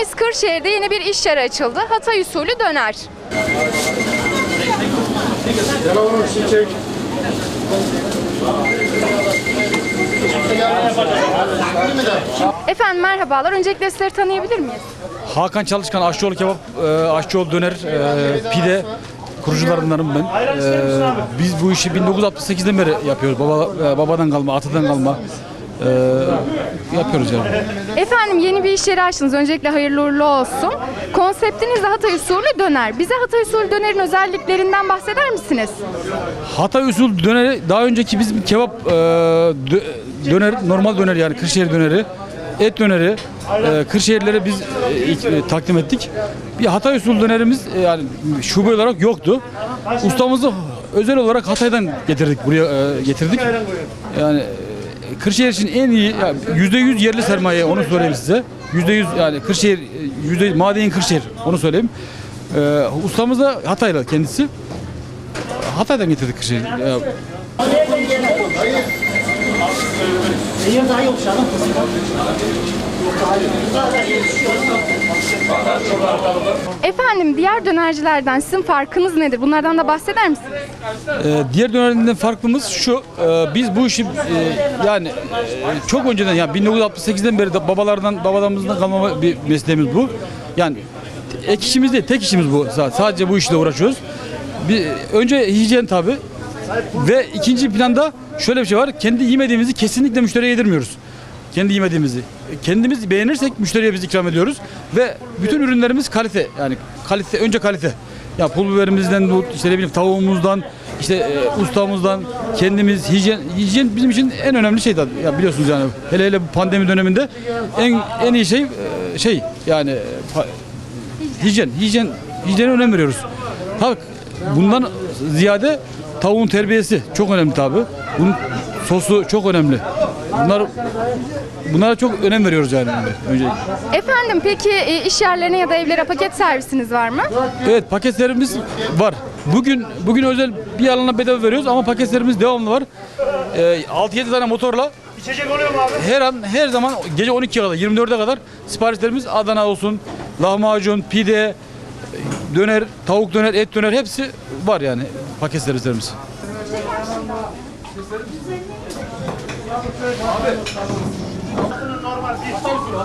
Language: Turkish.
Kırşehir'de yeni bir iş yeri açıldı. Hatay usulü döner. Efendim merhabalar. Öncelikle sizleri tanıyabilir miyiz? Hakan Çalışkan Aşçıoğlu Kebap, e, Aşçıoğlu Döner, e, Pide kurucularındanım ben. E, biz bu işi 1968'den beri yapıyoruz. Baba, e, babadan kalma, atadan kalma e, yapıyoruz yani. Efendim yeni bir iş yeri açtınız. Öncelikle hayırlı uğurlu olsun. Konseptiniz de Hatay usulü döner. Bize Hatay usulü dönerin özelliklerinden bahseder misiniz? Hatay usul döneri daha önceki bizim kebap e, dö- döner, normal döner yani Kırşehir döneri, et döneri, e, Kırşehirlilere biz e, e, takdim ettik. Bir Hatay usul dönerimiz e, yani şube olarak yoktu. Ustamızı özel olarak Hatay'dan getirdik buraya e, getirdik. Yani Kırşehir için en iyi yüzde yüz yerli sermaye onu söyleyeyim size. Yüzde yüz yani Kırşehir e, yüzde maden Kırşehir onu söyleyeyim. E, ustamız da Hataylı kendisi. Hatay'dan getirdik Kırşehir. Ya, Efendim diğer dönercilerden sizin farkınız nedir? Bunlardan da bahseder misiniz? Ee, diğer dönemlerden farklımız şu, e, biz bu işi e, yani e, çok önceden yani 1968'den beri de babalardan babalarımızdan kalma bir mesleğimiz bu. Yani ek işimiz değil, tek işimiz bu. Sa- Sadece bu işle uğraşıyoruz. Bir, önce hijyen tabi ve ikinci planda şöyle bir şey var. Kendi yemediğimizi kesinlikle müşteriye yedirmiyoruz. Kendi yemediğimizi. Kendimiz beğenirsek müşteriye biz ikram ediyoruz ve bütün ürünlerimiz kalite. Yani kalite önce kalite. Ya pul biberimizden işte ne bileyim tavuğumuzdan, işte e, ustamızdan kendimiz hijyen hijyen bizim için en önemli şey tabii. Ya biliyorsunuz yani hele hele bu pandemi döneminde en en iyi şey e, şey yani e, hijyen hijyen hijyene önem veriyoruz. Tabii bundan ziyade tavuğun terbiyesi çok önemli tabii. Bunun sosu çok önemli. Bunlar bunlara çok önem veriyoruz yani öncelikle. Efendim peki e, iş yerlerine ya da evlere paket servisiniz var mı? Evet paketlerimiz var. Bugün bugün özel bir alana bedava veriyoruz ama paketlerimiz devamlı var. Ee, 6-7 tane motorla her an her zaman gece 12'ye kadar 24'e kadar siparişlerimiz Adana olsun, lahmacun, pide, döner, tavuk döner, et döner hepsi var yani paket servislerimiz. Abi. Normal bir. Hatay usulü,